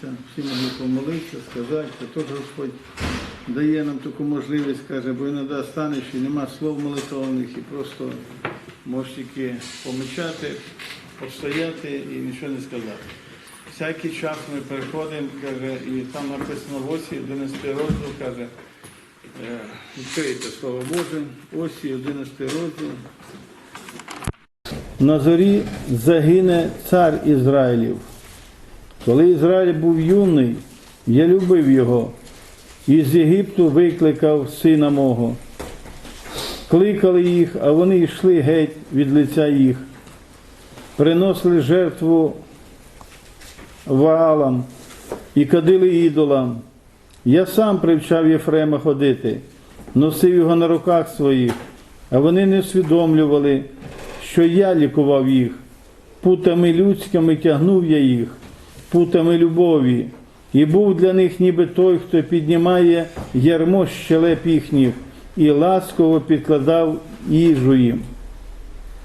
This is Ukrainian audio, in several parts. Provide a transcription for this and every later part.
помолилися, всі могли помолитися, сказати, це теж Господь дає нам таку можливість, каже, бо іноді станеш і нема слов молитовних, і просто можеш тільки помічати, постояти і нічого не сказати. Всякий час ми переходимо, каже, і там написано в осі, 11 розділ, каже, е, відкрийте Слово Боже, осі, 11 розділ. На зорі загине цар Ізраїлів. Коли Ізраїль був юний, я любив його, і з Єгипту викликав сина мого. Кликали їх, а вони йшли геть від лиця їх, приносили жертву ваалам і кадили ідолам. Я сам привчав Єфрема ходити, носив його на руках своїх, а вони не усвідомлювали, що я лікував їх, путами людськими тягнув я їх, путами любові, і був для них ніби той, хто піднімає ярмо з щелеп їхніх і ласково підкладав їжу їм.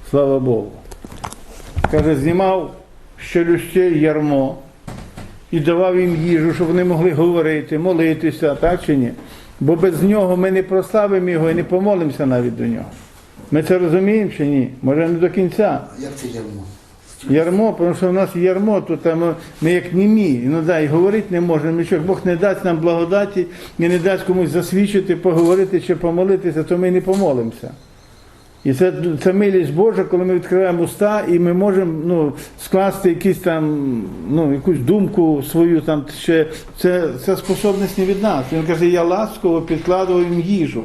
Слава Богу. Каже, знімав щелюще ярмо і давав їм їжу, щоб вони могли говорити, молитися, так чи ні? Бо без нього ми не прославимо його і не помолимося навіть до нього. Ми це розуміємо чи ні? Може не до кінця. Як це ярмо? Ярмо, тому що в нас ярмо, тут ми, ми як німі, ну да, і говорити не можемо, нічого. Бог не дасть нам благодаті і не дасть комусь засвідчити, поговорити чи помолитися, то ми не помолимося. І це, це милість Божа, коли ми відкриваємо уста і ми можемо ну, скласти якісь там, ну, якусь думку свою, там, ще, це, це способність не від нас. Він каже, я ласково підкладував їм їжу.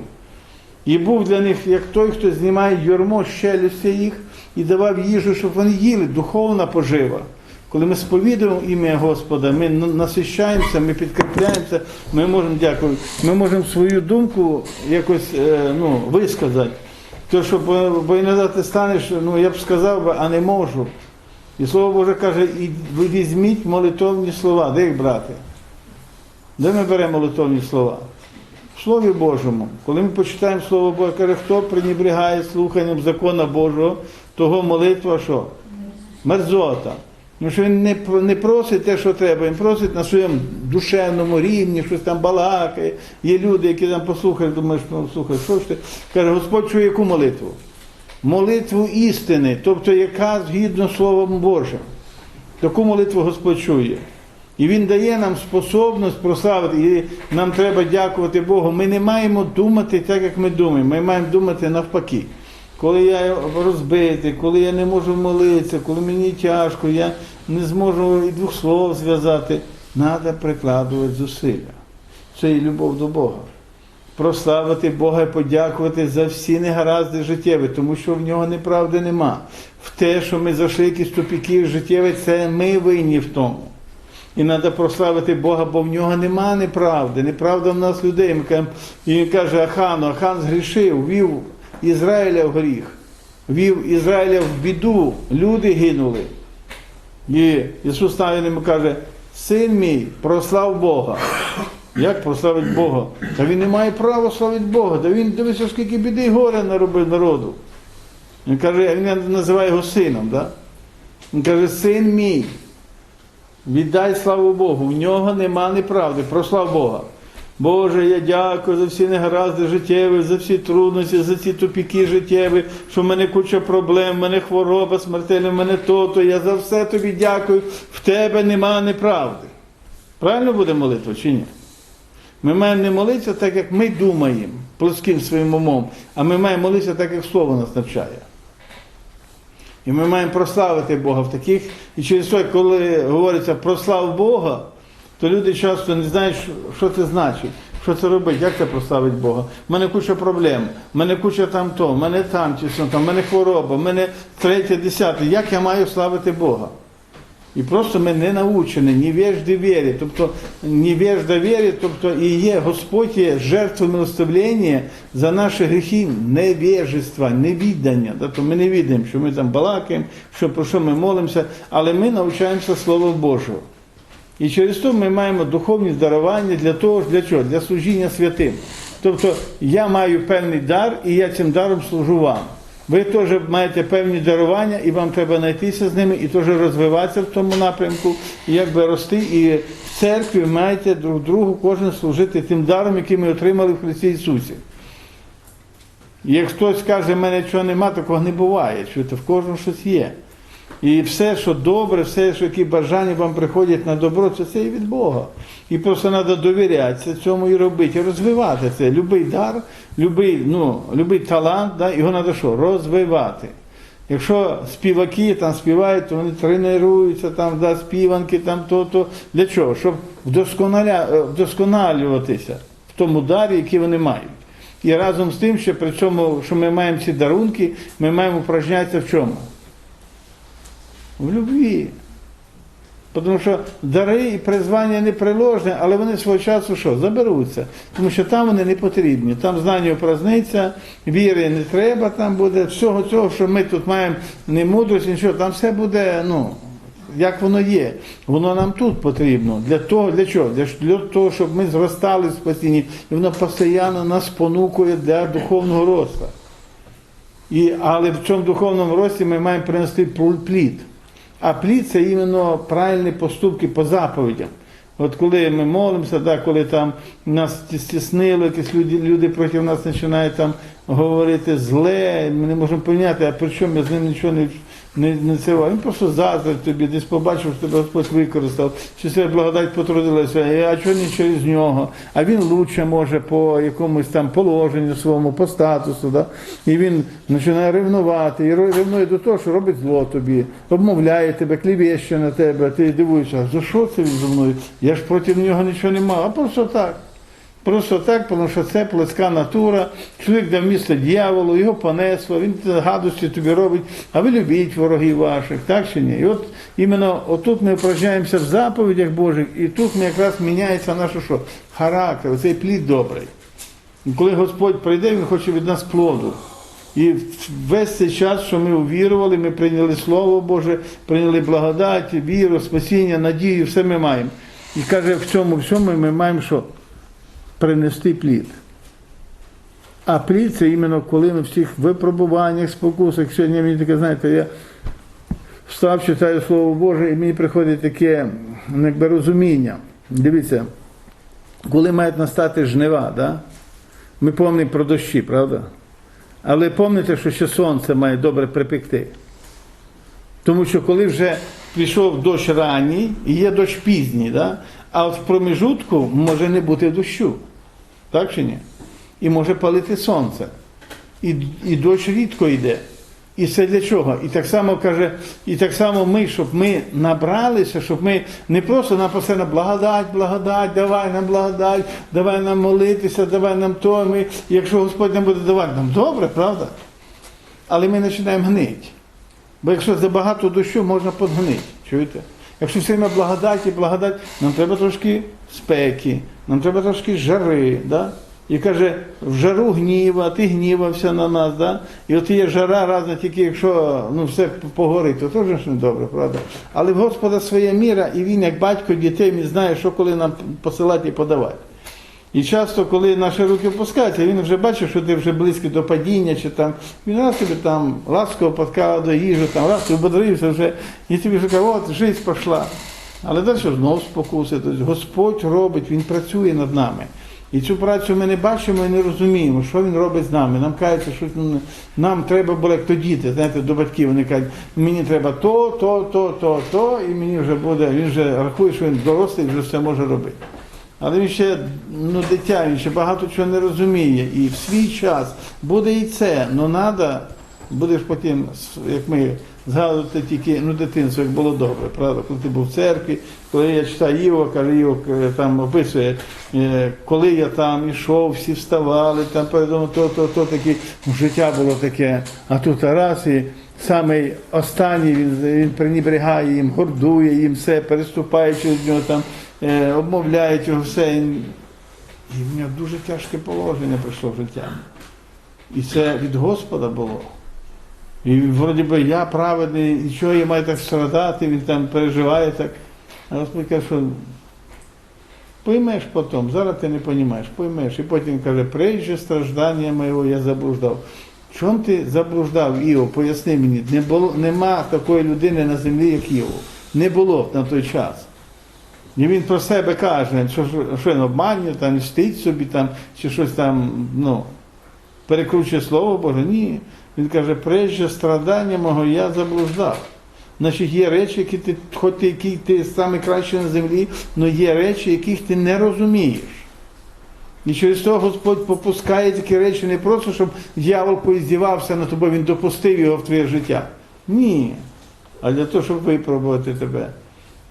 І був для них як той, хто знімає юрмо щелюсті їх і давав їжу, щоб вони їли, духовна пожива. Коли ми сповідуємо ім'я Господа, ми насищаємося, ми підкріпляємося, ми можемо дякую, ми можемо свою думку якось е, ну, висказати. То, що, бо, іноді ти станеш, ну я б сказав би, а не можу. І Слово Боже каже, і візьміть молитовні слова. Де їх брати? Де ми беремо молитовні слова? В Слові Божому. Коли ми почитаємо Слово Боже, каже, хто пренебрігає слуханням закона Божого, того молитва що? Мерзота. Ну що він не, не просить те, що треба, він просить на своєму душевному рівні, щось там балакає. Є люди, які там послухають, думають, ну слухай, що ж ти? Каже, Господь чує яку молитву? Молитву істини, тобто яка згідно Словом Божим. Таку молитву Господь чує. І Він дає нам способність прославити. І нам треба дякувати Богу. Ми не маємо думати так, як ми думаємо. Ми маємо думати навпаки. Коли я розбитий, коли я не можу молитися, коли мені тяжко, я не зможу і двох слов зв'язати, треба прикладувати зусилля. Це і любов до Бога. Прославити Бога і подякувати за всі негаразди життєві, тому що в нього неправди нема. В те, що ми зайшли якісь тупіки життєві, це ми винні в тому. І треба прославити Бога, бо в нього нема неправди. Неправда в нас людей. Ми кажемо, і він каже Ахану, Ахан згрішив, вів Ізраїля в гріх, вів Ізраїля в біду, люди гинули. І Ісус йому каже, син мій, прослав Бога. Як прославить Бога? Та він не має права славити Бога. Та він дивися, скільки біди і горя наробив народу. Він каже, він називає його сином. Да? Він каже, син мій. Віддай славу Богу, в нього нема неправди, прослав Бога. Боже, я дякую за всі негаразди життєві, за всі трудності, за ці тупіки життєві, що в мене куча проблем, в мене хвороба смертельна, в мене то-то. Я за все тобі дякую. В тебе нема неправди. Правильно буде молитва чи ні? Ми маємо не молитися так, як ми думаємо, плоским своїм умом, а ми маємо молитися так, як Слово нас навчає. І ми маємо прославити Бога в таких. І через те, коли говориться прослав Бога, то люди часто не знають, що- це значить, що це робить, як це прославить Бога. У мене куча проблем, в мене куча там то, в мене там чи там, в мене хвороба, в мене третє, десяте. Як я маю славити Бога? І просто ми не научені, невежди вірі, тобто невежда вірі, тобто і є Господь є жертвою милоставлення за наші гріхи невежества, невіддання. Тобто ми не відаємо, що ми там балакаємо, що про що ми молимося, але ми навчаємося Слова Божого. І через то ми маємо духовні дарування для того, для чого? Для служіння святим. Тобто я маю певний дар, і я цим даром служу вам. Ви теж маєте певні дарування, і вам треба знайтися з ними і теж розвиватися в тому напрямку, і якби рости. І в церкві маєте друг другу кожен служити тим даром, який ми отримали в Христі Ісусі. І Як хтось каже, в мене чого нема, такого не буває. Чуєте, в кожному щось є. І все, що добре, все, що які бажання вам приходять на добро, це все і від Бога. І просто треба довірятися цьому і робити, і розвивати це. Любий дар, любий, ну, любий талант, да, його треба що? Розвивати. Якщо співаки там співають, то вони тренуються, там, да, співанки, там то, то. Для чого? Щоб е, вдосконалюватися в тому дарі, який вони мають. І разом з тим, що при цьому, що ми маємо ці дарунки, ми маємо упражнятися в чому? В любві. Тому що дари і призвання не приложне, але вони свого часу що? Заберуться. Тому що там вони не потрібні. Там знання упразниться, віри не треба, там буде всього цього, що ми тут маємо не мудрість, нічого, там все буде, ну, як воно є. Воно нам тут потрібно. Для того, для чого? Для, для того, щоб ми зростали в спасінні, і воно постійно нас спонукує для духовного росту. І, але в цьому духовному рості ми маємо принести плід. А плід це іменно правильні поступки по заповідям. От коли ми молимося, да, коли там нас стіснили, якісь люди, люди проти нас починають там говорити зле, ми не можемо поняти, а при чому я з ним нічого не, не, не це. Він просто заздрить тобі, десь побачив, що тебе Господь використав, чи це благодать потрудилася, а чого не через нього. А він лучше може по якомусь там положенню своєму, по статусу. Да? І він починає ревнувати, і ревнує до того, що робить зло тобі, обмовляє тебе, клівіще на тебе, ти дивуєшся, за що це він зі мною? Я ж проти нього нічого не мав, а просто так. Просто так, тому що це плеска натура, чоловік дав місце дьяволу, його понесло, він гадості тобі робить, а ви любіть ворогів ваших, так чи ні? І от іменно отут ми упражняємося в заповідях Божих, і тут ми якраз міняється наш що? характер, цей плід добрий. І коли Господь прийде, Він хоче від нас плоду. І весь цей час, що ми увірували, ми прийняли Слово Боже, прийняли благодать, віру, спасіння, надію, все ми маємо. І каже, в цьому всьому ми маємо що? Принести плід. А плід це іменно коли ми в всіх випробуваннях, спокусах. Сьогодні мені таке, знаєте, я встав, читаю Слово Боже, і мені приходить таке ну, якби, розуміння. Дивіться, коли мають настати жнива, да? ми пам'ятаємо про дощі, правда? Але пам'ятайте, що ще сонце має добре припекти. Тому що коли вже пішов дощ ранній і є дощ пізній, да? а от в проміжутку може не бути дощу. Так чи ні? І може палити сонце. І, і дощ рідко йде. І це для чого? І так само каже, і так само ми, щоб ми набралися, щоб ми не просто нам постійно благодать, благодать, давай нам благодать, давай нам молитися, давай нам то. Ми, якщо Господь нам буде давати, нам добре, правда? Але ми починаємо гнити. Бо якщо забагато дощу, можна подгнити. Чуєте? Якщо все благодать і благодать, нам треба трошки спеки, нам треба трошки жари. Да? І каже, в жару гніва, ти гнівався на нас, да? і от є жара разна, тільки якщо ну, все погорить, то теж не добре, правда? Але в Господа своя міра, і він, як батько дітей, він знає, що коли нам посилати і подавати. І часто, коли наші руки опускаються, він вже бачив, що ти вже близький до падіння, чи там він раз тобі там ласково подкав до їжі, там раз ти ободрився вже, і тобі вже каже, от життя пішла. Але далі знову спокуси. Тобто Господь робить, Він працює над нами. І цю працю ми не бачимо і не розуміємо, що він робить з нами. Нам кажеться, що ну, нам треба було, як то діти, знаєте, до батьків вони кажуть, мені треба то, то, то, то, то, і мені вже буде, він вже рахує, що він дорослий, вже все може робити. Але він ще ну, дитя, він ще багато чого не розуміє. І в свій час буде і це, але треба, будеш потім, як ми згадувати тільки ну, дитинство, як було добре, правда? Коли ти був в церкві, коли я читаю Іво, каже, Іво там описує, е, коли я там ішов, всі вставали, там передому то, то, то таке, життя було таке, а тут раз і самий останній він, він пренебрігає їм, гордує їм все, переступаючи з нього там е, обмовляють його все. І в нього дуже тяжке положення прийшло життя. І це від Господа було. І вроді би я праведний, і чого я маю так страдати, він там переживає так. А Господь каже, що поймеш потім, зараз ти не розумієш, поймеш. І потім каже, прежде страждання моєго я заблуждав. Чом ти заблуждав Іов? Поясни мені, не було, нема такої людини на землі, як Іов. Не було на той час. І він про себе каже, що, що він обманює, там, мстить собі там, чи щось там, ну, перекручує слово Боже. Ні. Він каже, прежде страдання мого я заблуждав. Значить, є речі, які ти, хоч ти, які ти саме краще на землі, але є речі, яких ти не розумієш. І через то Господь попускає такі речі не просто, щоб дьявол поіздівався над тобою, він допустив його в твоє життя. Ні. А для того, щоб випробувати тебе.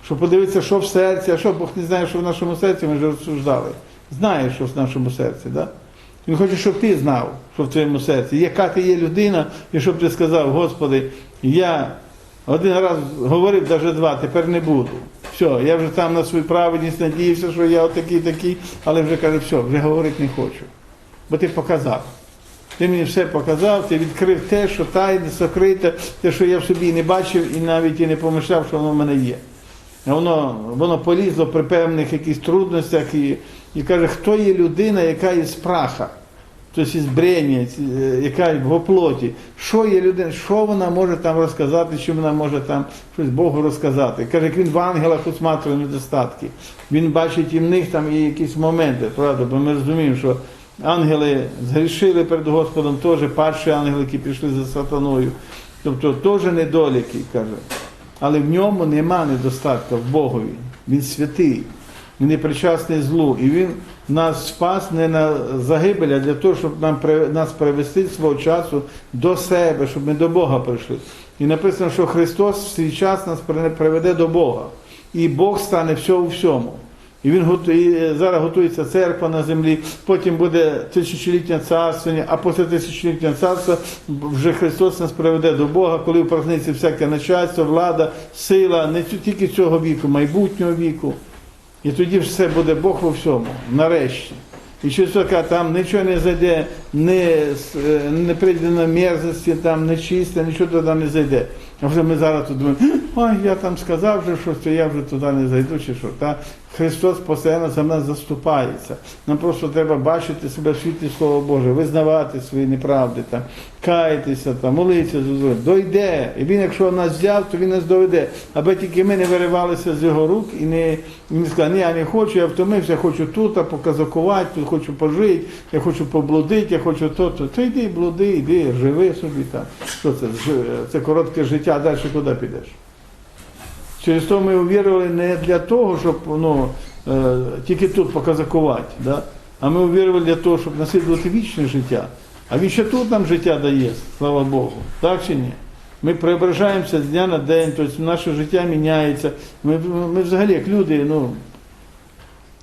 Щоб подивитися, що в серці, а що Бог не знає, що в нашому серці, ми вже розсуждали. Знає, що в нашому серці. Да? Він хоче, щоб ти знав, що в твоєму серці. Яка ти є людина, і щоб ти сказав, Господи, я один раз говорив, навіть два, тепер не буду. Все, я вже там на свою праведність надіявся, що я отакий, такий, але вже каже, все, вже говорити не хочу. Бо ти показав. Ти мені все показав, ти відкрив те, що тайне, сокрите, те, що я в собі не бачив і навіть і не помишляв, що воно в мене є. Воно, воно полізло при певних якихось трудностях і, і каже, хто є людина, яка із праха, тобто із брення, е, яка в оплоті. Що є людина, що вона може там розказати, що вона може там щось Богу розказати. Каже, як він в ангелах усматриває недостатки. Він бачить і в них там є якісь моменти, правда, бо ми розуміємо, що ангели згрішили перед Господом, теж перші ангели, які пішли за сатаною. Тобто теж недоліки, каже. Але в ньому нема недостатку в Богові. Він святий, він не причасний злу. І він нас спас не на загибель, а для того, щоб нам нас привести свого часу до себе, щоб ми до Бога прийшли. І написано, що Христос в свій час нас при- приведе до Бога. І Бог стане все у всьому. І він готує, і зараз готується церква на землі, потім буде тисячолітнє царство, а після тисячолітнього царства вже Христос нас приведе до Бога, коли впразниться всяке начальство, влада, сила, не тільки цього віку, майбутнього віку. І тоді все буде Бог у всьому, нарешті. І щось така там нічого не зайде, не, е, не прийде на мерзості, там не чисте, нічого туди не зайде. А вже ми зараз тут думаємо, ой, я там сказав вже щось, то я вже туди не зайду чи що. Та Христос постійно за нас заступається. Нам просто треба бачити себе в світлі Слова Боже, визнавати свої неправди, там, каятися, там, молитися зло. Дойде. І він, якщо нас взяв, то він нас доведе. Аби тільки ми не виривалися з його рук і не, і не сказали, ні, я не хочу, я втомився, я хочу тут показакувати, тут хочу пожити, я хочу поблудити, я хочу то, то. То йди, блуди, йди, живи собі там. Що це? Це коротке життя, а далі куди підеш? Через то ми увірували не для того, щоб ну, е, тільки тут показакувати, да? а ми увірували для того, щоб наслідувати вічне життя. А він ще тут нам життя дає, слава Богу. Так чи ні? Ми преображаємося з дня на день, тобто наше життя міняється. Ми, ми взагалі, як люди, ну,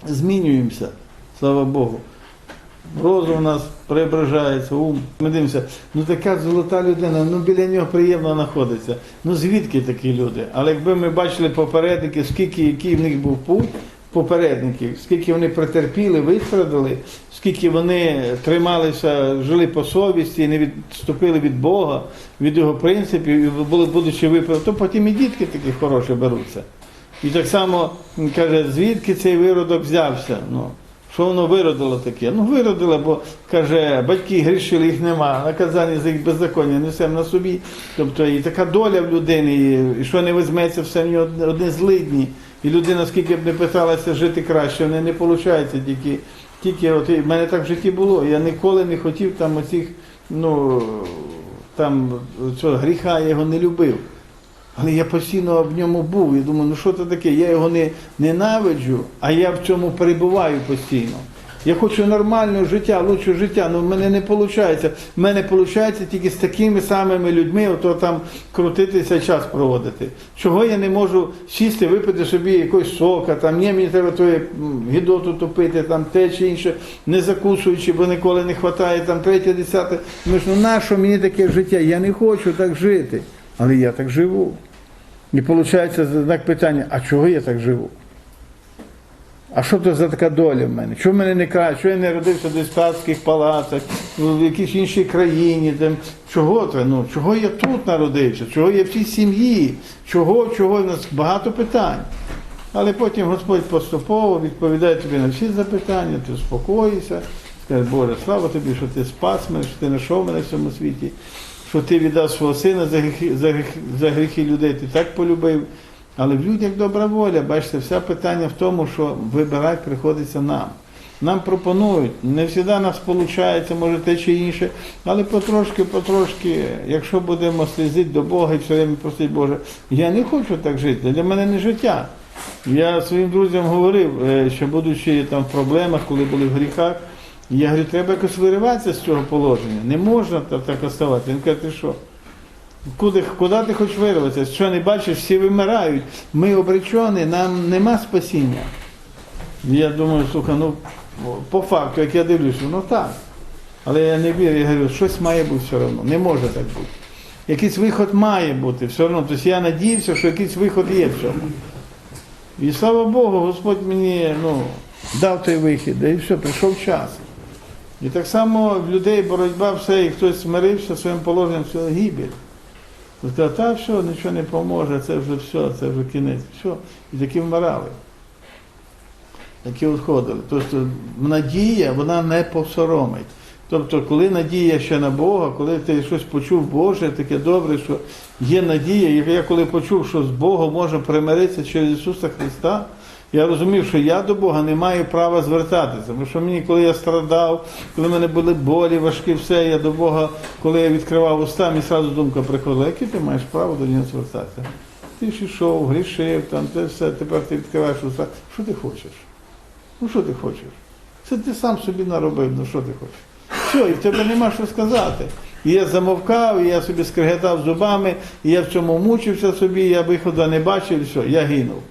змінюємося, слава Богу. Розум у нас преображається, ум. Ми дивимося, ну така золота людина, ну біля нього приємно знаходиться. Ну звідки такі люди? Але якби ми бачили попередники, скільки який в них був путь, попередників, скільки вони претерпіли, вистрадали, скільки вони трималися, жили по совісті не відступили від Бога, від його принципів, і були, будучи виправ, то потім і дітки такі хороші беруться. І так само каже, звідки цей виродок взявся? Ну, що воно виродило таке? Ну, виродило, бо каже, батьки грішили, їх нема, наказання за їх беззаконня несемо на собі. Тобто і така доля в людини, і- що не візьметься, все в нього одне- злидні. І людина, скільки б не питалася жити краще, в неї не виходить тільки. Тільки от в мене так в житті було. Я ніколи не хотів там оцих, ну там цього гріха, я його не любив. Але я постійно в ньому був. І думаю, ну що це таке? Я його не ненавиджу, а я в цьому перебуваю постійно. Я хочу нормального життя, лучшого життя, але в мене не виходить. В мене виходить тільки з такими самими людьми, ото там крутитися, час проводити. Чого я не можу сісти, випити собі якогось сока, там, ні, мені треба тої гідоту топити, там те чи інше, не закусуючи, бо ніколи не вистачає, там третє, десяте. Думаєш, ну нащо мені таке життя? Я не хочу так жити. Але я так живу. І виходить знак питання, а чого я так живу? А що це за така доля в мене? В мене не краще? Чого я не родився десь в царських палацах, в якійсь іншій країні? Там, чого це? Ну, чого я тут народився? Чого я в цій сім'ї? Чого, чого? У нас багато питань. Але потім Господь поступово відповідає тобі на всі запитання, ти успокоїшся, Скаже, Боже, слава тобі, що ти спас мене, що ти знайшов мене в цьому світі, що ти віддав свого сина за гріхи, за гріхи, за гріхи людей, ти так полюбив. Але в людях добра воля, бачите, все питання в тому, що вибирати приходиться нам. Нам пропонують, не завжди нас виходить, може те чи інше, але потрошки, потрошки, якщо будемо слізити до Бога і все время просити Боже, я не хочу так жити, для мене не життя. Я своїм друзям говорив, е, що будучи там в проблемах, коли були в гріхах, я говорю, треба якось вириватися з цього положення. Не можна так, оставати. Він каже, ти що? Куди, куди ти хочеш вирватися? Що не бачиш, всі вимирають. Ми обречені, нам нема спасіння. Я думаю, слухай, ну по факту, як я дивлюся, ну так. Але я не вірю, я говорю, щось має бути все одно. Не може так бути. Якийсь виход має бути все одно. Тобто я надіявся, що якийсь виход є в цьому. І слава Богу, Господь мені ну, дав той вихід, і все, прийшов час. І так само в людей боротьба все, і хтось смирився своїм положенням, все гибель. Сказав, та все, нічого не поможе, це вже все, це вже кінець. Все. І такі вмирали. Такі відходили. Тобто надія, вона не посоромить. Тобто, коли надія ще на Бога, коли ти щось почув Боже, таке добре, що є надія, і я коли почув, що з Богом можна примиритися через Ісуса Христа, я розумів, що я до Бога не маю права звертатися. Тому що мені, коли я страдав, коли в мене були болі, важкі, все, я до Бога, коли я відкривав уста, мені одразу думка приходила, яке ти маєш право до нього звертатися? Ти ж йшов, грішив, там, те все, тепер ти відкриваєш уста. Що ти хочеш? Ну що ти хочеш? Це ти сам собі наробив, ну що ти хочеш? Все, і в тебе нема що сказати. І я замовкав, і я собі скрегетав зубами, і я в цьому мучився собі, я виходу не бачив, і все, я гинув.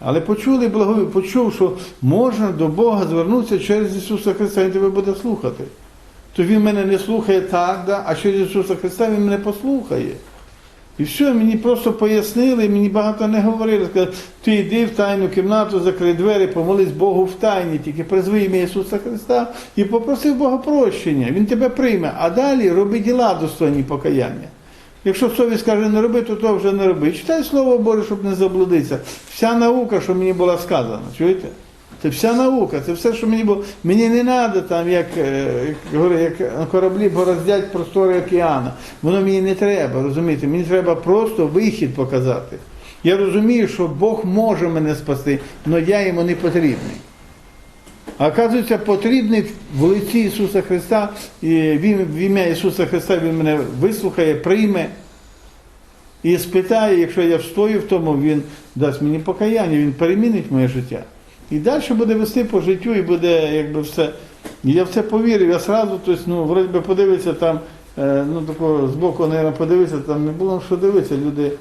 Але почули почув, що можна до Бога звернутися через Ісуса Христа, Він тебе буде слухати. То Він мене не слухає так, да, а через Ісуса Христа Він мене послухає. І все, мені просто пояснили, мені багато не говорили. Сказали, ти йди в тайну кімнату, закрий двері, помолись Богу в тайні, тільки призви ім'я Ісуса Христа і попроси Бога прощення. Він тебе прийме, а далі роби діла достойні покаяння. Якщо совість каже не роби, то то вже не роби. Читай Слово Боже, щоб не заблудитися. Вся наука, що мені була сказана, чуєте? Це вся наука, це все, що мені було. Мені не треба там, як, е, як, як кораблі бороздять простори океану. Воно мені не треба, розумієте? Мені треба просто вихід показати. Я розумію, що Бог може мене спасти, але я йому не потрібний. А оказується, потрібний в лиці Ісуса Христа, і в ім'я Ісуса Христа Він мене вислухає, прийме і спитає, якщо я встою в тому, Він дасть мені покаяння, Він перемінить моє життя. І далі буде вести по життю і буде якби все. Я в це повірив, я сразу, тобто, ну, вроді би подивився там, е, ну такого збоку, мабуть, подивився, там не було що дивитися. Люди,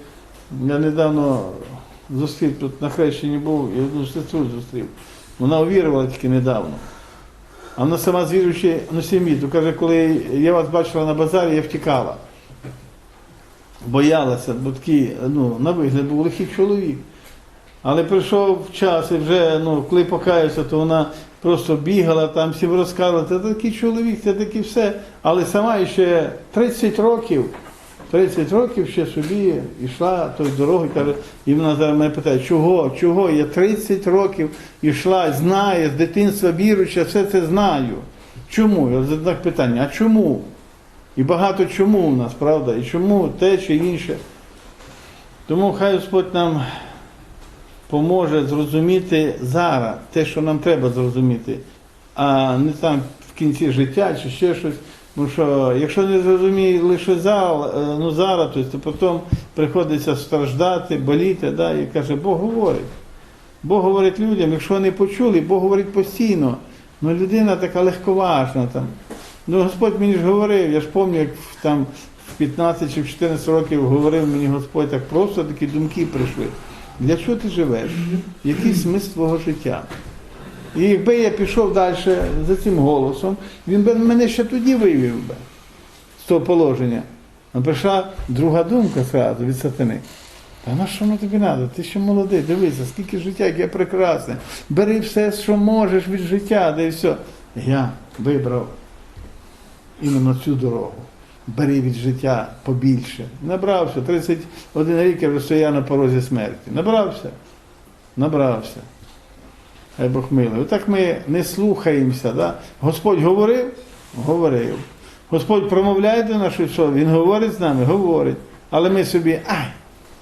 я недавно зустрів тут на хрещенні був одну сестру зустрів. Вона увірувала тільки недавно. А вона сама з сім'ї, то каже, коли я вас бачила на базарі, я втікала. Боялася, бо такий, ну, на вигляд був лихий чоловік. Але прийшов час і вже, ну, коли покаявся, то вона просто бігала, там всім розказувала, це такий чоловік, це таке все. Але сама ще 30 років, 30 років ще собі йшла тою дорогою, каже, і вона зараз мене питає, чого, чого? Я 30 років йшла, знає, з дитинства віруюча, все це знаю. Чому? Я задав питання, а чому? І багато чому у нас, правда? І чому те чи інше. Тому хай Господь нам поможе зрозуміти зараз те, що нам треба зрозуміти, а не там в кінці життя чи ще щось. Тому що якщо не зрозуміє лише зал, е, ну, зараз, то, то потім приходиться страждати, боліти. Да? І каже, Бог говорить. Бог говорить людям, якщо вони почули, Бог говорить постійно. Ну людина така легковажна там. Ну Господь мені ж говорив, я ж пам'ятаю, як там в 15 чи в 14 років говорив мені Господь, так просто такі думки прийшли. Для чого ти живеш? Який смисл твого життя? І якби я пішов далі за цим голосом, він би мене ще тоді вивів би з того положення. А прийшла друга думка зразу від сатани. Та на що воно тобі треба? Ти ще молодий, дивися, скільки життя, яке прекрасне. Бери все, що можеш від життя, да і все. Я вибрав іменно цю дорогу. Бери від життя побільше. Набрався. 31 рік я вже стояв на порозі смерті. Набрався. Набрався. Хай Бог милий. Отак ми не слухаємося. Да? Господь говорив? Говорив. Господь промовляє до нашої сові, Він говорить з нами, говорить. Але ми собі, ай,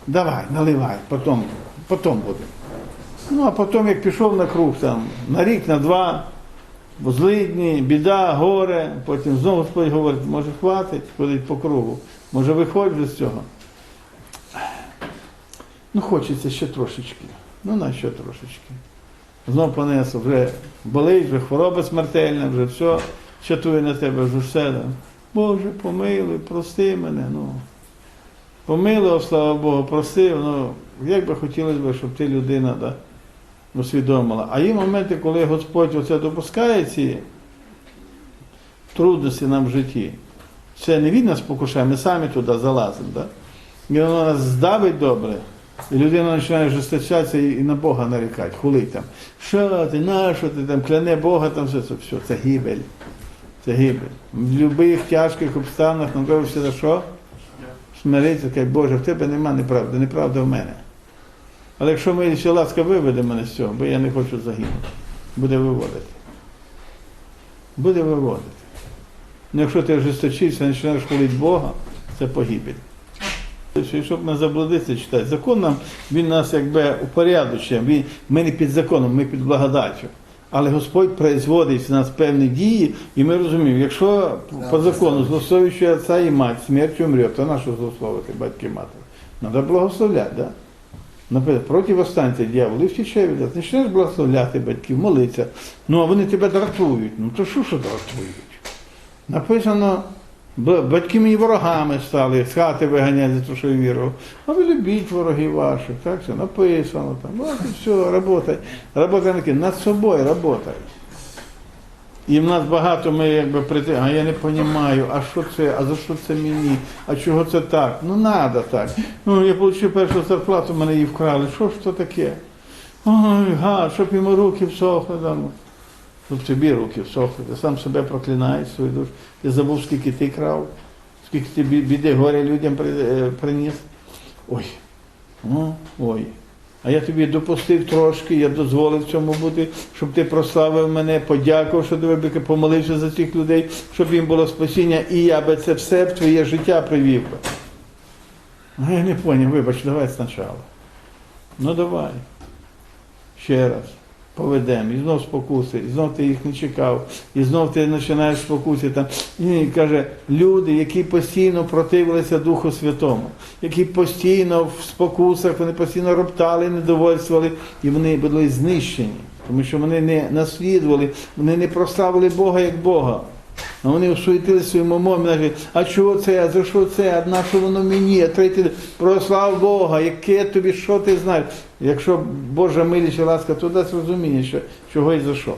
давай, наливай, потім, потім буде. Ну, а потім, як пішов на круг там, на рік, на два, злидні, біда, горе, потім знову Господь говорить, може хватить, ходить по кругу, може виходь з цього. Ну, хочеться ще трошечки. Ну, на що трошечки. Знов понесло, вже болить, вже хвороба смертельна, вже все чатує на тебе, вже все. Боже, помилуй, прости мене. Ну. Помилував, слава Богу, простив. Ну, як би хотілося б, щоб ти людина да, усвідомила. А є моменти, коли Господь оце допускає ці трудності нам в житті. Це не він нас покушає, ми самі туди залазимо. Да? І воно нас здавить добре. І людина починає жесточатися і на Бога нарікати, хулить там. Що ти, на що ти там, кляне Бога, там все це, все, це гибель. Це гибель. В будь-яких тяжких обставинах нам треба все за що? Смиритися, сказати, Боже, в тебе нема неправди, неправда в мене. Але якщо ми ще ласка виведе мене з цього, бо я не хочу загинути, буде виводити. Буде виводити. Ну, якщо ти ожесточишся, починаєш хулити Бога, це погибель. Що, Щоб не заблудитися читати. Закон нам, він нас якби упорядочує. Він, ми не під законом, ми під благодаттю. Але Господь производить в нас певні дії, і ми розуміємо, якщо по закону злословуючи отця і мать смертю умре, то на що злословити батьки матері? Треба благословляти, да? Наприклад, проти останця дьяволу, і втіче від нас. Почнеш благословляти батьків, молитися. Ну, а вони тебе дратують. Ну то що що дратують? Написано, «Б- батьки мені ворогами стали, з хати виганяють за те, що я вірував. А ви любіть ворогів ваших, так все написано там. От і все, работай. Работай на над собою работай. І в нас багато ми якби прийти, а я не розумію, а що це, а за що це мені, а чого це так? Ну треба так. Ну, я отримав першу зарплату, мене її вкрали. Що ж то таке? Ой, га, щоб йому руки всохли. Щоб тобі руки всохли, ти сам себе проклинаєш свою душу. Ти забув, скільки ти крав, скільки ти біди горя людям е, приніс. Ой, ну, ой. А я тобі допустив трошки, я дозволив цьому бути, щоб ти прославив мене, подякував, що ти помолився за цих людей, щоб їм було спасіння, і я би це все в твоє життя привів. би. А я не поняв, вибач, давай спочатку. Ну давай. Ще раз. Поведемо, і знов спокуси, і знов ти їх не чекав, і знов ти починаєш спокуси. Там. І каже, люди, які постійно противилися Духу Святому, які постійно в спокусах, вони постійно роптали, недовольствували, і вони були знищені, тому що вони не наслідували, вони не прославили Бога як Бога. А вони всуетили своїм умом, кажуть, а чого це, а за що це, а на що воно мені, а третє, прослав Бога, яке тобі, що ти знаєш. Якщо Божа милість і ласка, то дасть розуміння, що, чого і за що.